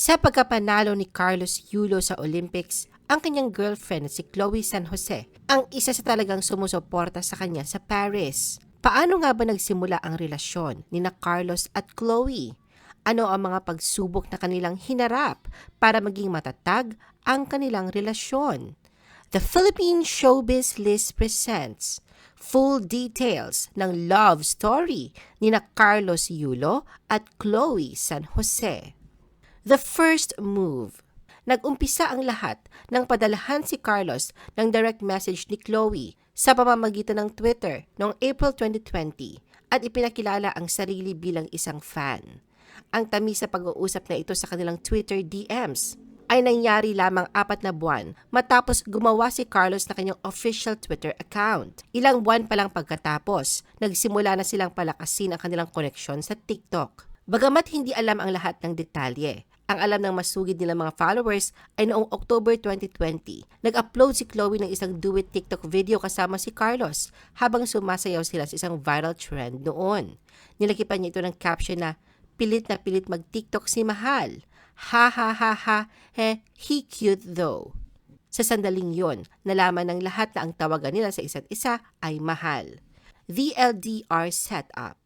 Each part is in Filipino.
Sa pagkapanalo ni Carlos Yulo sa Olympics, ang kanyang girlfriend si Chloe San Jose ang isa sa talagang sumusuporta sa kanya sa Paris. Paano nga ba nagsimula ang relasyon ni na Carlos at Chloe? Ano ang mga pagsubok na kanilang hinarap para maging matatag ang kanilang relasyon? The Philippine Showbiz List presents full details ng love story ni na Carlos Yulo at Chloe San Jose. The first move. Nag-umpisa ang lahat nang padalahan si Carlos ng direct message ni Chloe sa pamamagitan ng Twitter noong April 2020 at ipinakilala ang sarili bilang isang fan. Ang tamis sa pag-uusap na ito sa kanilang Twitter DMs ay nangyari lamang apat na buwan matapos gumawa si Carlos na kanyang official Twitter account. Ilang buwan pa lang pagkatapos, nagsimula na silang palakasin ang kanilang koneksyon sa TikTok. Bagamat hindi alam ang lahat ng detalye, ang alam ng masugid nilang mga followers ay noong October 2020, nag-upload si Chloe ng isang duet TikTok video kasama si Carlos habang sumasayaw sila sa isang viral trend noon. Nilakipan niya ito ng caption na, pilit na pilit mag-TikTok si Mahal. Ha ha ha ha, he, he cute though. Sa sandaling yon, nalaman ng lahat na ang tawagan nila sa isa't isa ay Mahal. The LDR setup.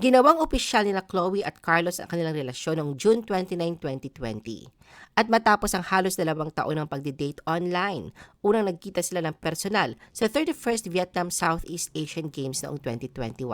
Ginawang opisyal ni na Chloe at Carlos ang kanilang relasyon noong June 29, 2020. At matapos ang halos dalawang taon ng pagdi-date online, unang nagkita sila ng personal sa 31st Vietnam Southeast Asian Games noong 2021.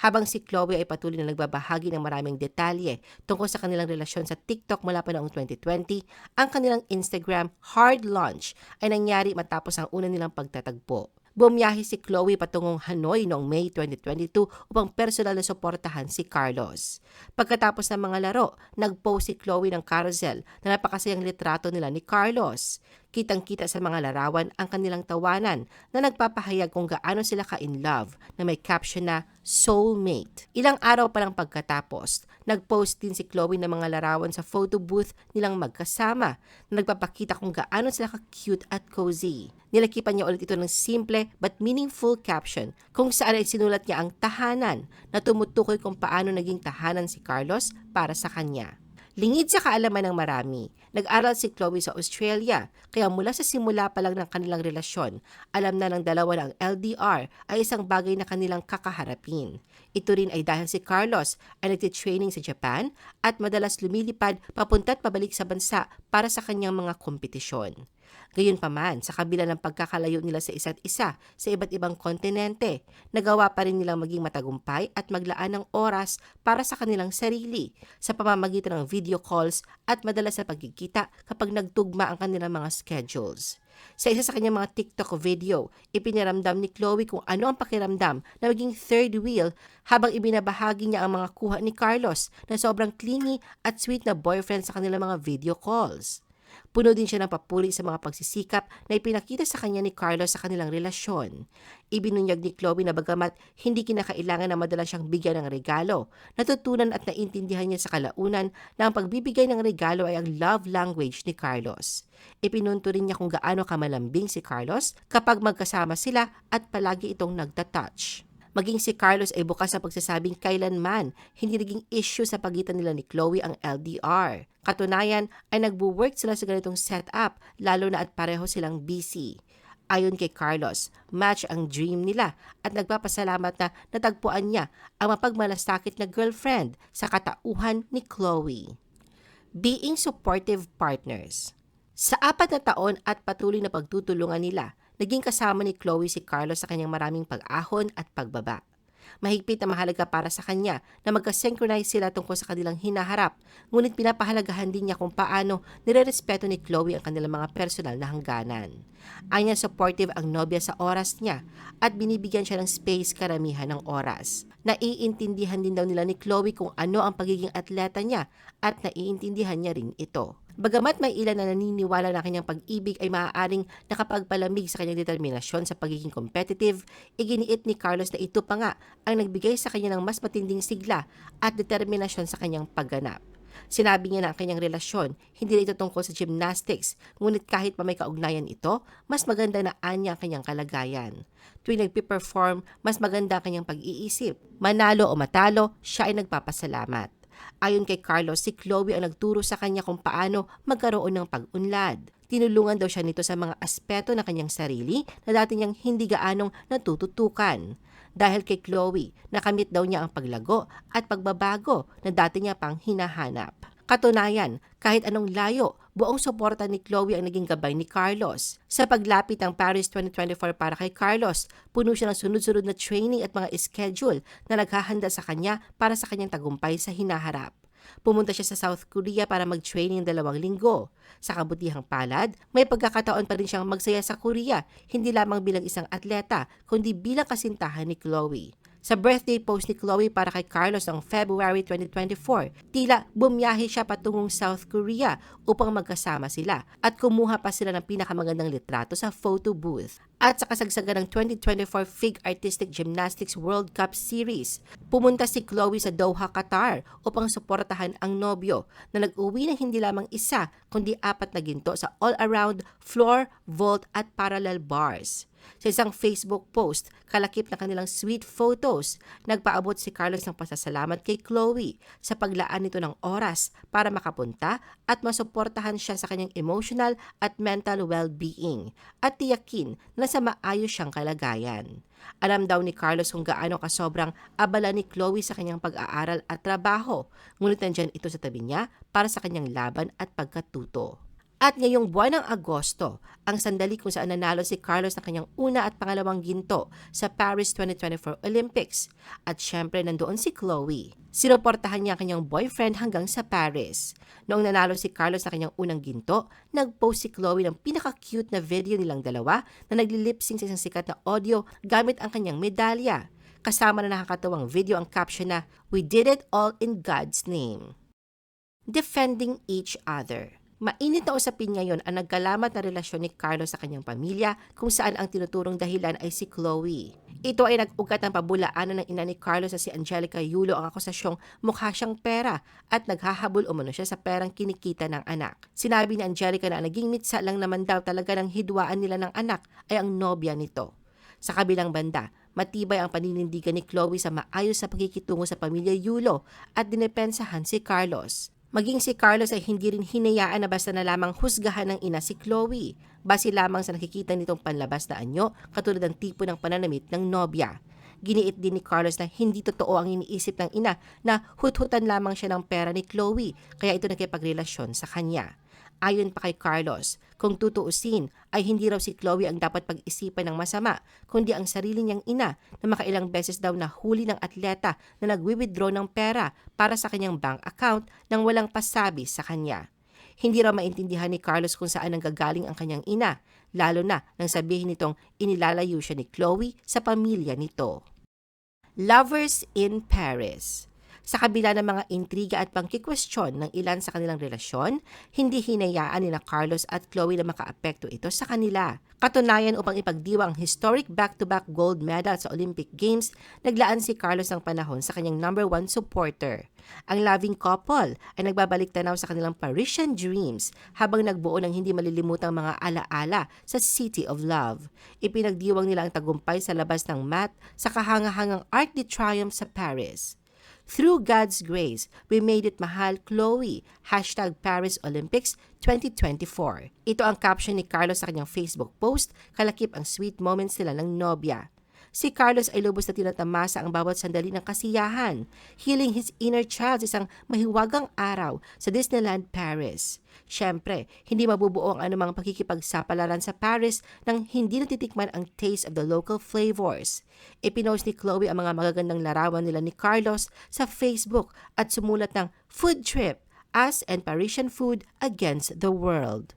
Habang si Chloe ay patuloy na nagbabahagi ng maraming detalye tungkol sa kanilang relasyon sa TikTok mula pa noong 2020, ang kanilang Instagram hard launch ay nangyari matapos ang una nilang pagtatagpo. Bumiyahe si Chloe patungong Hanoi noong May 2022 upang personal na suportahan si Carlos. Pagkatapos ng mga laro, nag-post si Chloe ng carousel na napakasayang litrato nila ni Carlos. Kitang-kita sa mga larawan ang kanilang tawanan na nagpapahayag kung gaano sila ka-in love na may caption na soulmate. Ilang araw pa lang pagkatapos, nag-post din si Chloe ng mga larawan sa photo booth nilang magkasama na nagpapakita kung gaano sila ka-cute at cozy. Nilakipan niya ulit ito ng simple but meaningful caption kung saan ay sinulat niya ang tahanan na tumutukoy kung paano naging tahanan si Carlos para sa kanya. Lingid sa kaalaman ng marami, nag-aral si Chloe sa Australia, kaya mula sa simula pa lang ng kanilang relasyon, alam na ng dalawa na ang LDR ay isang bagay na kanilang kakaharapin. Ito rin ay dahil si Carlos ay nagtitraining sa Japan at madalas lumilipad papunta't pabalik sa bansa para sa kanyang mga kompetisyon. Gayunpaman, sa kabila ng pagkakalayo nila sa isa't isa sa iba't ibang kontinente, nagawa pa rin nilang maging matagumpay at maglaan ng oras para sa kanilang sarili sa pamamagitan ng video calls at madalas na pagkikita kapag nagtugma ang kanilang mga schedules. Sa isa sa kanyang mga TikTok video, ipiniramdam ni Chloe kung ano ang pakiramdam na maging third wheel habang ibinabahagi niya ang mga kuha ni Carlos na sobrang clingy at sweet na boyfriend sa kanilang mga video calls. Puno din siya ng papuri sa mga pagsisikap na ipinakita sa kanya ni Carlos sa kanilang relasyon. Ibinunyag ni Chloe na bagamat hindi kinakailangan na madalas siyang bigyan ng regalo, natutunan at naintindihan niya sa kalaunan na ang pagbibigay ng regalo ay ang love language ni Carlos. Ipinunto rin niya kung gaano kamalambing si Carlos kapag magkasama sila at palagi itong nagtatouch. Maging si Carlos ay bukas sa pagsasabing kailanman hindi naging issue sa pagitan nila ni Chloe ang LDR. Katunayan ay nagbo-work sila sa ganitong setup lalo na at pareho silang busy. Ayon kay Carlos, match ang dream nila at nagpapasalamat na natagpuan niya ang mapagmalasakit na girlfriend sa katauhan ni Chloe. Being supportive partners Sa apat na taon at patuloy na pagtutulungan nila, Naging kasama ni Chloe si Carlos sa kanyang maraming pag-ahon at pagbaba. Mahigpit na mahalaga para sa kanya na magka-synchronize sila tungkol sa kanilang hinaharap, ngunit pinapahalagahan din niya kung paano nirerespeto ni Chloe ang kanilang mga personal na hangganan. Anya supportive ang nobya sa oras niya at binibigyan siya ng space karamihan ng oras. Naiintindihan din daw nila ni Chloe kung ano ang pagiging atleta niya at naiintindihan niya rin ito. Bagamat may ilan na naniniwala na kanyang pag-ibig ay maaaring nakapagpalamig sa kanyang determinasyon sa pagiging competitive, iginiit ni Carlos na ito pa nga ang nagbigay sa kanya ng mas matinding sigla at determinasyon sa kanyang pagganap. Sinabi niya na ang kanyang relasyon, hindi na ito tungkol sa gymnastics, ngunit kahit pa may kaugnayan ito, mas maganda na anya ang kanyang kalagayan. Tuwing nagpiperform, mas maganda ang kanyang pag-iisip. Manalo o matalo, siya ay nagpapasalamat. Ayon kay Carlos, si Chloe ang nagturo sa kanya kung paano magkaroon ng pag-unlad. Tinulungan daw siya nito sa mga aspeto ng kanyang sarili na dati niyang hindi gaanong natututukan. Dahil kay Chloe, nakamit daw niya ang paglago at pagbabago na dati niya pang hinahanap. Katunayan, kahit anong layo, buong suporta ni Chloe ang naging gabay ni Carlos. Sa paglapit ng Paris 2024 para kay Carlos, puno siya ng sunod-sunod na training at mga schedule na naghahanda sa kanya para sa kanyang tagumpay sa hinaharap. Pumunta siya sa South Korea para mag-training dalawang linggo. Sa kabutihang palad, may pagkakataon pa rin siyang magsaya sa Korea, hindi lamang bilang isang atleta, kundi bilang kasintahan ni Chloe. Sa birthday post ni Chloe para kay Carlos noong February 2024, tila bumiyahe siya patungong South Korea upang magkasama sila at kumuha pa sila ng pinakamagandang litrato sa photo booth. At sa kasagsagan ng 2024 FIG Artistic Gymnastics World Cup Series, pumunta si Chloe sa Doha, Qatar upang suportahan ang nobyo na nag-uwi ng hindi lamang isa kundi apat na ginto sa all-around floor, vault at parallel bars. Sa isang Facebook post, kalakip na kanilang sweet photos, nagpaabot si Carlos ng pasasalamat kay Chloe sa paglaan nito ng oras para makapunta at masuportahan siya sa kanyang emotional at mental well-being at tiyakin na sa maayos siyang kalagayan. Alam daw ni Carlos kung gaano kasobrang abala ni Chloe sa kanyang pag-aaral at trabaho, ngunit nandyan ito sa tabi niya para sa kanyang laban at pagkatuto. At ngayong buwan ng Agosto, ang sandali kung saan nanalo si Carlos ng kanyang una at pangalawang ginto sa Paris 2024 Olympics. At syempre nandoon si Chloe. Sinuportahan niya ang kanyang boyfriend hanggang sa Paris. Noong nanalo si Carlos sa kanyang unang ginto, nag-post si Chloe ng pinaka-cute na video nilang dalawa na nagli-lipsing sa isang sikat na audio gamit ang kanyang medalya. Kasama na nakakatawang video ang caption na, We did it all in God's name. Defending each other. Mainit na usapin ngayon ang nagkalamat na relasyon ni Carlos sa kanyang pamilya kung saan ang tinuturong dahilan ay si Chloe. Ito ay nag-ugat ng pabulaanan ng ina ni Carlos sa si Angelica Yulo ang akusasyong mukha siyang pera at naghahabol umano siya sa perang kinikita ng anak. Sinabi ni Angelica na naging mitsa lang naman daw talaga ng hidwaan nila ng anak ay ang nobya nito. Sa kabilang banda, matibay ang paninindigan ni Chloe sa maayos sa pagkikitungo sa pamilya Yulo at dinepensahan si Carlos. Maging si Carlos ay hindi rin hinayaan na basta na lamang husgahan ng ina si Chloe. Base lamang sa nakikita nitong panlabas na anyo katulad ng tipo ng pananamit ng nobya. Giniit din ni Carlos na hindi totoo ang iniisip ng ina na huthutan lamang siya ng pera ni Chloe kaya ito nakipagrelasyon sa kanya. Ayon pa kay Carlos, kung tutuusin ay hindi raw si Chloe ang dapat pag-isipan ng masama, kundi ang sarili niyang ina na makailang beses daw nahuli ng atleta na nagwi-withdraw ng pera para sa kanyang bank account nang walang pasabi sa kanya. Hindi raw maintindihan ni Carlos kung saan nanggagaling ang kanyang ina, lalo na nang sabihin nitong inilalayo siya ni Chloe sa pamilya nito. Lovers in Paris sa kabila ng mga intriga at pangkikwestiyon ng ilan sa kanilang relasyon, hindi hinayaan nila Carlos at Chloe na makaapekto ito sa kanila. Katunayan upang ipagdiwa ang historic back-to-back gold medal sa Olympic Games, naglaan si Carlos ng panahon sa kanyang number one supporter. Ang loving couple ay nagbabalik tanaw sa kanilang Parisian dreams habang nagbuo ng hindi malilimutang mga alaala sa City of Love. Ipinagdiwang nila ang tagumpay sa labas ng mat sa kahangahangang Arc de Triomphe sa Paris. Through God's grace, we made it mahal Chloe. Hashtag Paris Olympics 2024. Ito ang caption ni Carlos sa kanyang Facebook post, kalakip ang sweet moments nila ng nobya. Si Carlos ay lubos na tinatamasa ang bawat sandali ng kasiyahan, healing his inner child sa isang mahiwagang araw sa Disneyland Paris. Siyempre, hindi mabubuo ang anumang pakikipagsapalaran sa Paris nang hindi natitikman ang taste of the local flavors. Ipinost ni Chloe ang mga magagandang larawan nila ni Carlos sa Facebook at sumulat ng Food Trip, Us and Parisian Food Against the World.